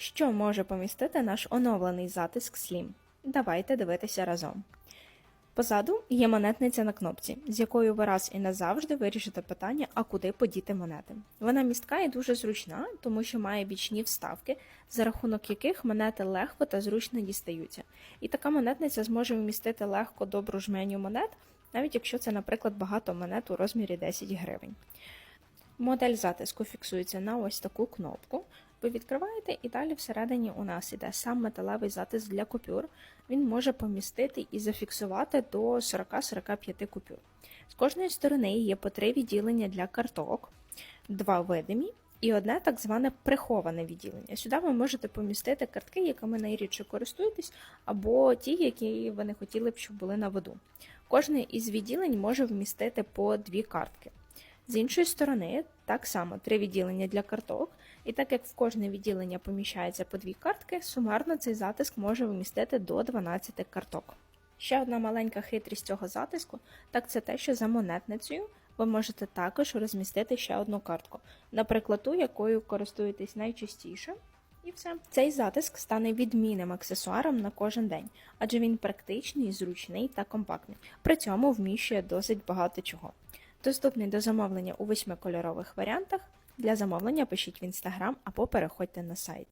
Що може помістити наш оновлений затиск Slim? Давайте дивитися разом. Позаду є монетниця на кнопці, з якою ви раз і назавжди вирішите питання, а куди подіти монети. Вона містка і дуже зручна, тому що має бічні вставки, за рахунок яких монети легко та зручно дістаються. І така монетниця зможе вмістити легко добру жменю монет, навіть якщо це, наприклад, багато монет у розмірі 10 гривень. Модель затиску фіксується на ось таку кнопку. Ви відкриваєте, і далі всередині у нас іде сам металевий затиск для купюр. Він може помістити і зафіксувати до 40-45 купюр. З кожної сторони є по три відділення для карток, два видимі і одне так зване приховане відділення. Сюди ви можете помістити картки, якими найрідше користуєтесь, або ті, які ви не хотіли б, щоб були на виду. Кожне із відділень може вмістити по дві картки. З іншої сторони, так само три відділення для карток, і так як в кожне відділення поміщається по дві картки, сумарно цей затиск може вмістити до 12 карток. Ще одна маленька хитрість цього затиску, так це те, що за монетницею ви можете також розмістити ще одну картку, наприклад, ту, якою користуєтесь найчастіше. І все. Цей затиск стане відмінним аксесуаром на кожен день, адже він практичний, зручний та компактний. При цьому вміщує досить багато чого. Доступний до замовлення у восьми кольорових варіантах. Для замовлення пишіть в інстаграм або переходьте на сайт.